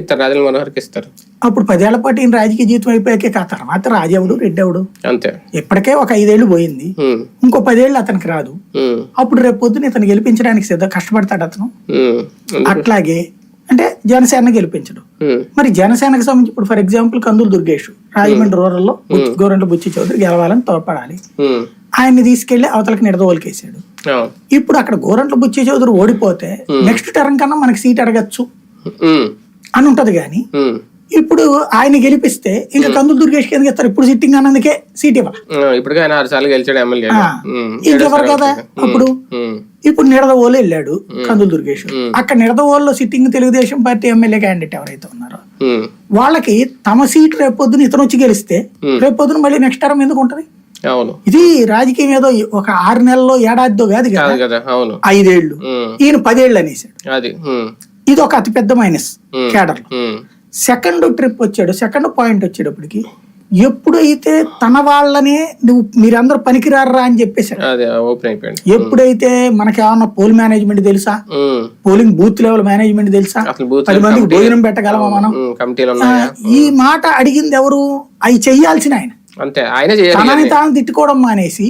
ఇస్తారు రాజల మనోహర్కి ఇస్తారు. అప్పుడు పదేళ్ళ పాటు ఈయన రాజకీయ జీవితం అయిపోయాకే కా తర్వాత రాజెవడు రెడ్డెవడు? అంతే. ఇప్పటికే ఒక ఐదేళ్ళు పోయింది. ఇంకో పదేళ్ళు అతనికి రాదు. అప్పుడు రేపు పొద్దున ఇతను గెలిపించడానికి సిద్ధ కష్టపడతాడు అతను. అట్లాగే అంటే జనసేన గెలిపించడు. మరి జనసేనకు సంబంధించి ఇప్పుడు ఫర్ ఎగ్జాంపుల్ కందులు దుర్గేష్ రాజమండ్రి రూరల్లో గోరంట్ల బుచ్చి చౌదరి గెలవాలని తోడ్పడాలి. ఆయన్ని తీసుకెళ్ళి అవతలకి నిడదవోలికేసాడు. ఇప్పుడు అక్కడ గోరంట్ల బుచ్చి చౌదరి ఓడిపోతే నెక్స్ట్ టర్మ్ కన్నా మనకి సీట్ అడగచ్చు. అని ఉంటది కానీ ఇప్పుడు ఆయన గెలిపిస్తే ఇంకా కందులు దుర్గేష్కి ఎందుకు ఇస్తారు? ఇప్పుడు సిట్టింగ్ అన్నందుకే సీట్ ఇవ్వాలి? ఆ, ఇప్పటికే ఆయన ఆరు సార్లు గెలిచాడు ఎమ్మెల్యే ఆ, ఇంకెవరు కదా? అప్పుడు ఇప్పుడు నిడదవోలు వెళ్ళాడు కందులు దుర్గేష్. అక్కడ నిడదవోలులో sitting Telugu Desam party MLA candidate ఎవరైతే ఉన్నారో వాళ్ళకి తమ సీట్ రేపొద్దున ఇతను వచ్చి గెలిస్తే రేపొద్దున మళ్ళీ నెక్స్ట్ టర్మ్ ఎందుకు ఉంటది? ఇది రాజకీయం ఏదో ఒక ఆరు నెలల్లో ఏడాదితో కాదు కదా ఐదేళ్ళు ఈయన పదేళ్ళు అనేసాడు ఇది ఒక అతిపెద్ద minus cadre um, second trip వచ్చాడు సెకండ్ పాయింట్ వచ్చేటప్పటికి ఎప్పుడైతే తన వాళ్ళనే నువ్వు మీరందరూ పనికిరారా అని చెప్పేశాడు. అయిపోయింది ఎప్పుడైతే మనకి ఏమన్నా పోల్ మేనేజ్మెంట్ తెలుసా పోలింగ్ బూత్ లెవెల్ మేనేజ్మెంట్ తెలుసా? పది మందికి భోజనం పెట్టగలమా మనం? ఈ మాట అడిగింది ఎవరు? అవి చెయ్యాల్సిన ఆయన. అంతే ఆయన చేయాలి తనని తాను తిట్టుకోవడం మానేసి.